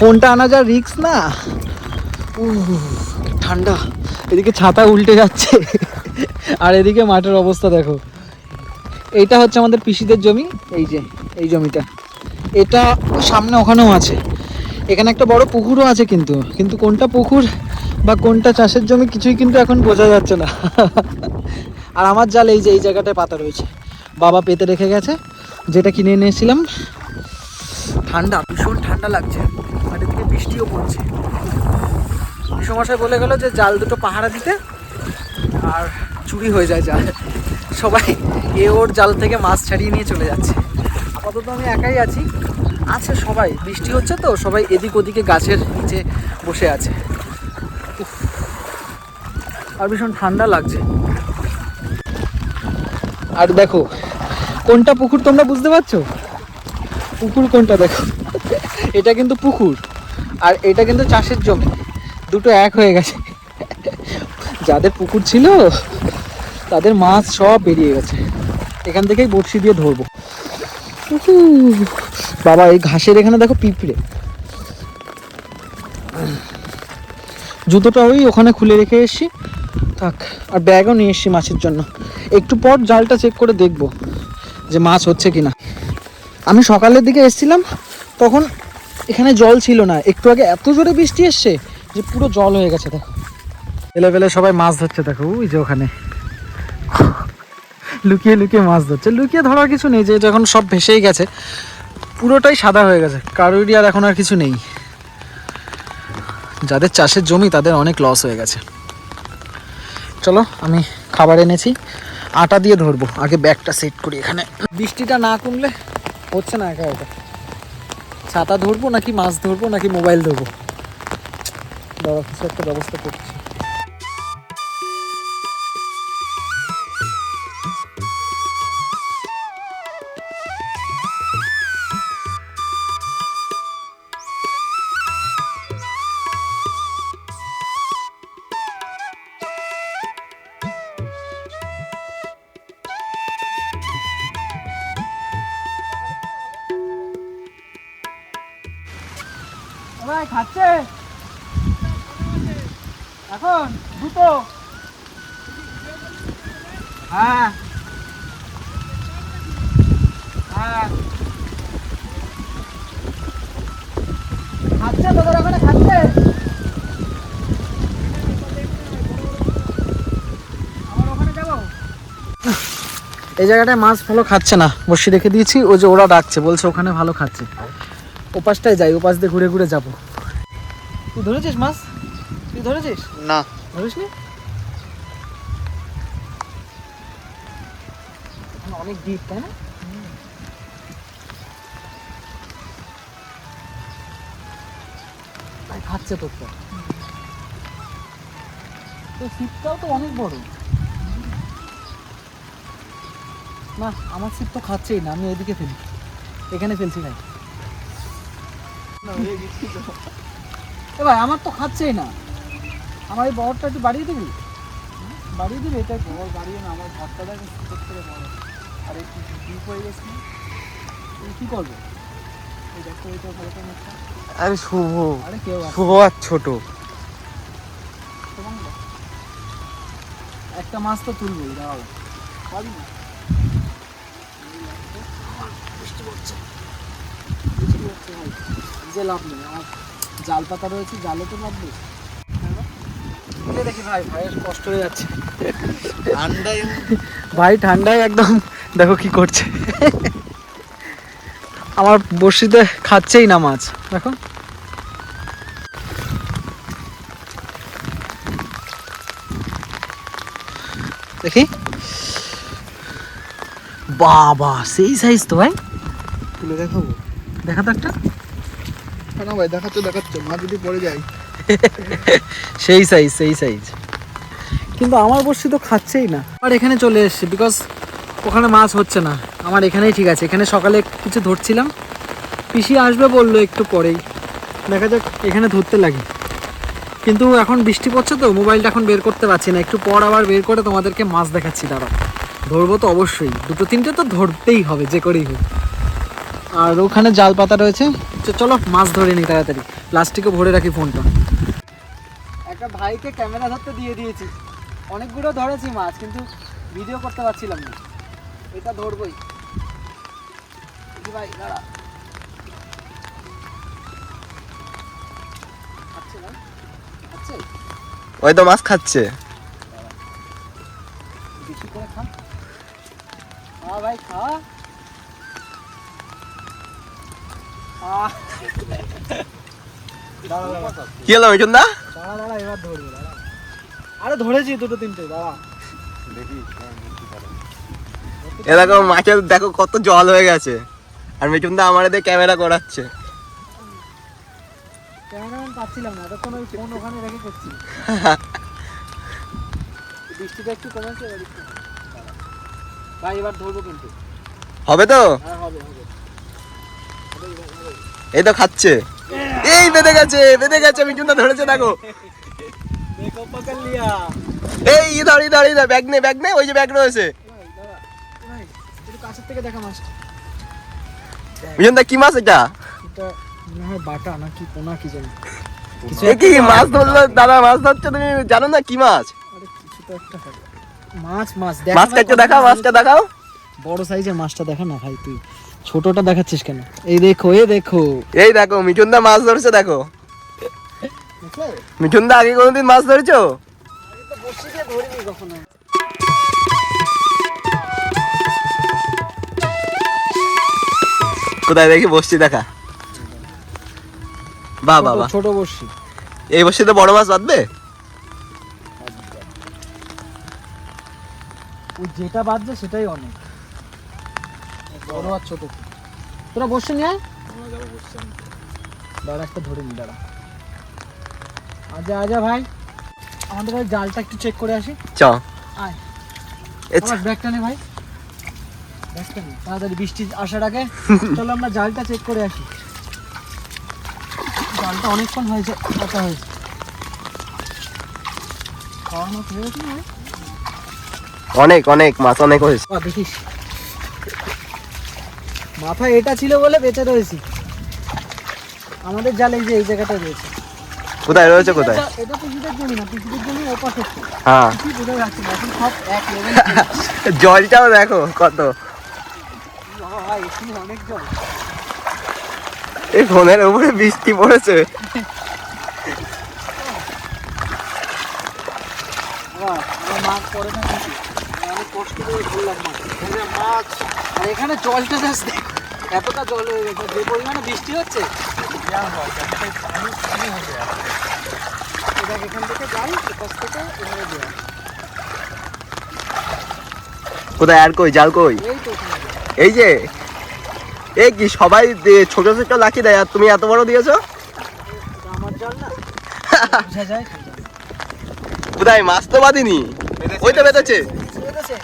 ফোনটা আনা যা রিক্স না। ঠান্ডা। এদিকে ছাতা উল্টে যাচ্ছে। আর এদিকে মাঠের অবস্থা দেখো। এইটা হচ্ছে আমাদের পিসিদের জমি। এই যে, এই জমিটা। এটা সামনে ওখানেও আছে। এখানে একটা বড় পুকুরও আছে কিন্তু। কিন্তু কোনটা পুকুর বা কোনটা চাষের জমি কিছুই কিন্তু এখন বোঝা যাচ্ছে না। আর আমার জাল এই যে, এই জায়গাটায় পাতা রয়েছে। বাবা পেতে রেখে গেছে। যেটা কিনে এনেছিলাম। ঠান্ডা, ভীষণ ঠান্ডা লাগছে। বৃষ্টিও পড়ছে। সমস্যায় বলে গেল যে জাল দুটো পাহারা দিতে আর চুরি হয়ে যায় জাল। সবাই এ ওর জাল থেকে মাছ ছাড়িয়ে নিয়ে চলে যাচ্ছে। আপাতত আমি একাই আছি। আছে সবাই, বৃষ্টি হচ্ছে তো, সবাই এদিক ওদিকে গাছের নিচে বসে আছে। আর ভীষণ ঠান্ডা লাগছে। আর দেখো, কোনটা পুকুর তোমরা বুঝতে পারছ? পুকুর কোনটা দেখো? এটা কিন্তু পুকুর। আর এটা কিন্তু চাষের জমি। দুটো এক হয়ে গেছে। যাদের পুকুর ছিল, তাদের মাছ সব বেরিয়ে গেছে। এখান থেকেই বড়শি দিয়ে ধরবো। বাবা, এই ঘাসের এখানে দেখো পিঁপড়ে। জুতোটা ওই ওখানে খুলে রেখে এসছি। থাক, আর ব্যাগও নিয়ে এসছি মাছের জন্য। একটু পর জালটা চেক করে দেখব যে মাছ হচ্ছে কিনা। আমি সকালের দিকে এসেছিলাম, তখন এখানে জল ছিল না। একটু আগে এত জোরে বৃষ্টি এসছে যে পুরো জল হয়ে গেছে, দেখো। এলে ফেলে সবাই মাছ ধরছে, দেখো, ওই যে ওখানে। লুকিয়ে লুকিয়ে মাছ ধরছে। লুকিয়ে ধরার কিছু নেই যে যখন সব ভেসেই গেছে। পুরোটাই সাদা হয়ে গেছে। কারোরই আর এখন আর কিছু নেই। যাদের চাষের জমি, তাদের অনেক লস হয়ে গেছে। চলো, আমি খাবার এনেছি। আটা দিয়ে ধরবো। আগে ব্যাগটা সেট করি এখানে। বৃষ্টিটা না কমলে হচ্ছে না একা একা। ছাতা ধরবো নাকি মাছ ধরবো নাকি মোবাইল ধরবো? দাঁড়া কিছু একটা ব্যবস্থা করছি। ভাই, খাচ্ছে? এখন, দুটো। হ্যাঁ। হ্যাঁ। খাচ্ছে তোদের ওখানে, খাচ্ছে? এই জায়গাটায় মাছ ভালো খাচ্ছে না, বসি রেখে দিয়েছি, ওই যে ওরা ডাকছে, বলছে ওখানে ভালো খাচ্ছে। ওপাশটায় যাই, ওপাশ দিয়ে ঘুরে ঘুরে যাব। তুই ধরেছিস মাছ? তুই ধরেছিস? না। ধরিস নি অনেক ডিপ তাই না? খাচ্ছে তোরটা তো ছিপটাও তো অনেক বড়। না আমার ছিপ তো খাচ্ছেই না আমি এদিকে ফেলি। এখানে ফেলছি ভাই। এ ভাই আমার তো খাচ্ছেই না। আমার এই বড়টা একটু বাড়িয়ে দিবি? বাড়িয়ে দিবি? এটা বড় বাড়িয়ে না আমার ঘরটা দেখ ছোট করে বড় আর একটু ডিপ হয়ে গেছে? তুই কী করব? এই দেখো এটা ভালো করে মুখটা। আরে শুভ। আরে কেউ শুভ আর ছোট। একটা মাছ তো তুলবই দাও। পাবি না। বৃষ্টি পড়ছে বৃষ্টি পড়ছে ভাই। যে লাভ নেই আমার। জাল পাতা রয়েছে জালে তো লাভ দেখি ভাই ভাইয়ের কষ্ট হয়ে যাচ্ছে। ঠান্ডায় ভাই ঠান্ডায় একদম দেখো কি করছে। আমার বড়শিতে খাচ্ছেই না মাছ দেখো। দেখি। বাবা সেই সাইজ তো ভাই। তুলে দেখাবো? দেখা তো একটা। কেন ভাই, দেখাচ্ছ দেখাচ্ছ, মা যদি পড়ে যায়। সেই সাইজ সেই সাইজ কিন্তু আমার বড়শি তো খাচ্ছেই না। আর এখানে চলে এসেছি বিকজ ওখানে মাছ হচ্ছে না। আমার এখানেই ঠিক আছে, এখানে সকালে কিছু ধরছিলাম। পিসি আসবে বলল একটু পরেই। দেখা যাক, এখানে ধরতে লাগি। কিন্তু এখন বৃষ্টি পড়ছে তো, মোবাইলটা এখন বের করতে পারছি না। একটু পর আবার বের করে তোমাদেরকে মাছ দেখাচ্ছি দাঁড়া ধরবো তো অবশ্যই। দুটো, তিনটে তো ধরতেই হবে, যে করেই হোক। আর ওখানে জাল পাতা রয়েছে। তো চলো মাছ ধরে নিই তাড়াতাড়ি। প্লাস্টিকে ভরে রাখি ফোনটা। একটা ভাইকে ক্যামেরা ধরতে দিয়ে দিয়েছি। অনেকগুলো ধরেছি মাছ কিন্তু ভিডিও করতে পারছিলাম না। এটা ধরবই। ভাই দাঁড়া। ওই তো মাছ খাচ্ছে। বেশি করে খা। খা ভাই খা। কি হলো মিঠুন দা দাঁড়া দাঁড়া এবার ধরবো দাঁড়া আরে ধরেছি দুটো তিনটে দাঁড়া। দেখো মাছের দেখো কত জল হয়ে গেছে। আর মিঠুন দা আমার এদের ক্যামেরা করাচ্ছে। ক্যামেরাম্যান পাচ্ছিলাম না এতক্ষণ ওই ফোন ওখানে রেখে করছি। বৃষ্টিটা একটু কমেছে এবার ভাই এবার ধরবো কিন্তু। হবে তো? হ্যাঁ হবে হবে। এই তো খাচ্ছে। এই বেঁধে গেছে বেঁধে গেছে মিঠুন দা ধরেছে দেখো। এই ধরি ধরি ধর ব্যাগ নে ব্যাগ নে ওই যে ব্যাগ রয়েছে। মাছটা কি মাছ এটা? এটা বাটা না কি পোনা কি জানি কি মাছ ধরলো? দাদা মাছ ধরছো তুমি জানো না কি মাছ? মাছ মাছ মাছ কাটছো দেখাও মাছটা দেখাও। বড় সাইজের মাছটা দেখা না ভাই তুই। ছোটটা দেখাচ্ছিস কেন? এই দেখো এই দেখো। এই দেখো মিঠুন দা মাছ ধরছে দেখো। মিঠুন দা আগে কোনোদিন মাছ ধরেছো? কোথায় দেখি বসছি দেখা। বাহ বাহ ছোট বসি এই বসে তো বড় মাছ বাঁধবে? যেটা বাজছে সেটাই অনেক। বড় আর ছোট। তোরা বসে নিয়ে দাঁড়া একটা ধরে নি দাঁড়া। আজা আজা ভাই আমাদের ওই জালটা একটু চেক করে আসি। চ। আয়। ব্যাগটা নে ভাই। ব্যাগটা নে। তাড়াতাড়ি বৃষ্টি আসার আগে চলো আমরা জালটা চেক করে আসি। জালটা অনেকক্ষণ হয়েছে কথা হয়েছে। হয়ে ভাই? অনেক অনেক মাছ অনেক হয়েছে। দেখিস। মাথায় এটা ছিল বলে বেঁচে রয়েছি। আমাদের জাল যে এই জায়গাটা রয়েছে। কোথায় রয়েছে কোথায়? এটা- এটা পিসিদের জমি না পিসিদের জমি ওপাশে। হ্যাঁ। বোঝা যাচ্ছে এখন সব এক লেভেল জলটাও দেখো কত। অনেক জল। এই ফোনের উপরে বৃষ্টি পড়েছে। মাছ পড়ে না কিছু আমি অনেক কষ্ট করে ধরলাম এখানে মাছ আর এখানে জলটা জাস্ট দেখো। এতটা জল হয়ে গেছে যে পরিমাণে বৃষ্টি হচ্ছে। এবার এখান থেকে যাই এপাশ থেকে এভাবে দেওয়া কোথায় আর কই জাল কই? এই তো এই যে এই কি সবাই ছোট ছোট লাঠি দেয় আর তুমি এত বড় দিয়েছ? এটা আমার জল না। বোঝা যায় কোথায় মাছ তো বাঁধিনি? ওই তো বেঁধেছে? বেঁধেছে?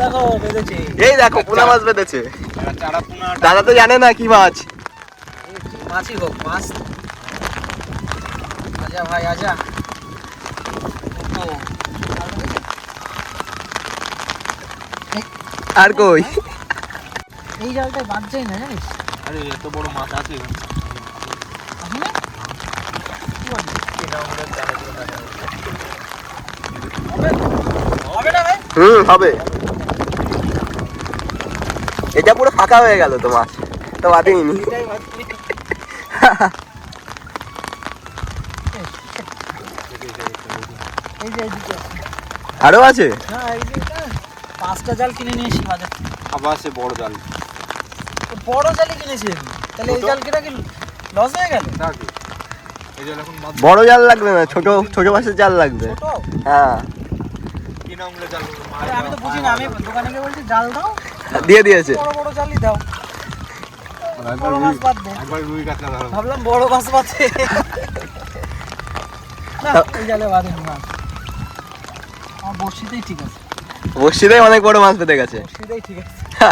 দেখো বেঁধেছে। এই দেখো পোনা মাছ বেঁধেছে। দাদা তো জানে না কি মাছ। মাছই হোক মাছ। আজা ভাই আজা। আর কই? এই জালটায় বাদ যায় না জানিস? আরে এত বড় মাছ আছে? হবে না? ভাই হুম হবে। এটা পুরো ফাঁকা হয়ে গেল তো মাছ তো বাঁধিনি আছে। আরও আছে? পাঁচটা জাল কিনে নিয়ে এসি বাজার আবার সে বড় জাল। তো বড় জালই কিনেছি তাহলে এই জাল কিনা কি লস হয়ে গেল? থাকে এই জাল এখন মাছ বড় জাল লাগবে না ছোট ছোট মাছের জাল লাগবে। ছোট? হ্যাঁ। আমি তো বুঝি না আমি দোকানে গিয়ে বলছি জাল দাও। দিয়ে দিয়েছে। বড় বড় জালই দাও। বড় মাছ বাদ দে। একবার রুই কাতলা ধরো। ভাবলাম বড় মাছ না এই জালে বাঁধে মাছ। আমার বড়শিতেই ঠিক আছে। বসিতেই অনেক বড় মাছ পেতে গেছে। বড়শিতেই ঠিক আছে।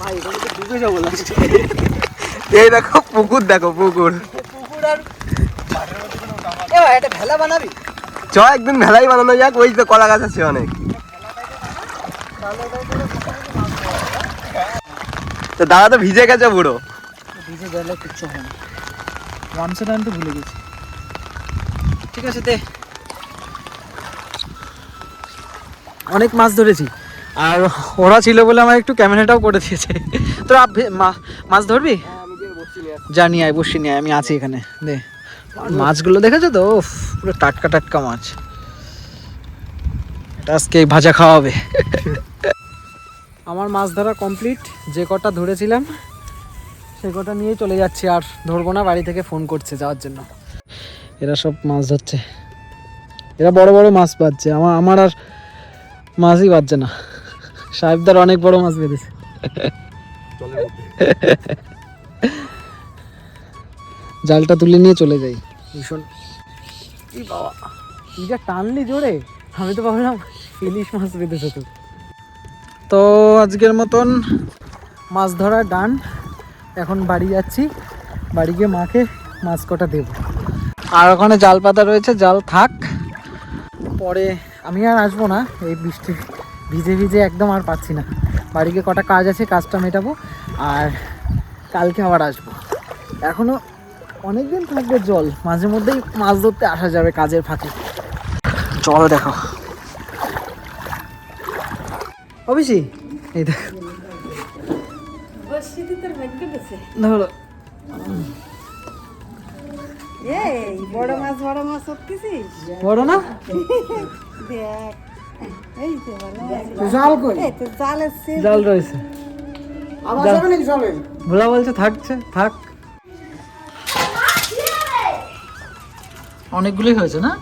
ভাই এখানে তো ডুবে যাব লাগছে এই দেখো পুকুর দেখো পুকুর। পুকুর আর ভেলা বানাবি? চ একদিন ভেলাই বানানো যাক ওই তো কলা গাছ আছে অনেক তাহলে ওটাই করে পুকুরে মাছ ধরা যাবে। তো দাদা তো ভিজে গেছে বুড়ো। ভিজে গেলে, কিচ্ছু হয় না। ওয়ানসেট আনতে ভুলে গেছি। ঠিক আছে, দে। অনেক মাছ ধরেছি। আর ওরা ছিল বলে আমার একটু ক্যামেরাটাও করে দিয়েছে। তো মাছ ধরবি? জানি, আয় বসি নিয়ে আমি আছি এখানে। দে। মাছগুলো দেখেছ তো? পুরো টাটকা টাটকা মাছ। এটা আজকে ভাজা খাওয়া হবে। আমার মাছ ধরা কমপ্লিট যে কটা ধরেছিলাম, সে কটা নিয়ে চলে যাচ্ছি আর ধরবো না, বাড়ি থেকে ফোন করছে যাওয়ার জন্য। এরা সব মাছ ধরছে। এরা বড় বড় মাছ পাচ্ছে। আমার আমার আর মাছই পাচ্ছে না। সাহেবদার অনেক বড় মাছ বেঁধেছে। জালটা তুলে নিয়ে চলে যাই। ভীষণ এই বাবা, তুই যা টানলি জোরে, আমি তো ভাবলাম ইলিশ মাছ বেঁধেছে তো তো আজকের মতন মাছ ধরা ডান। এখন বাড়ি যাচ্ছি। বাড়ি গিয়ে মাকে মাছ কটা দেবো। আর ওখানে জাল পাতা রয়েছে, জাল থাক। পরে আমি আর আসব না, এই বৃষ্টি ভিজে ভিজে একদম আর পাচ্ছি না। বাড়ি গিয়ে কটা কাজ আছে, কাজটা মেটাবো। আর কালকে আবার আসব। এখনও অনেক দিন থাকবে জল, মাঝে মধ্যেই মাছ ধরতে আসা যাবে কাজের ফাঁকে। জল দেখো। অবশ্যই এই দেখো বসিতে তোর ভাগ্য গেছে ধরো বড় মাছ বড় মাছ উঠতেছিস বড় না? দেখ। এই তো ভালো আছে। জাল কই? এই তো জাল এসছে জাল। রয়েছে ভোলা বলছে থাকছে থাক। অনেকগুলোই হয়েছে না?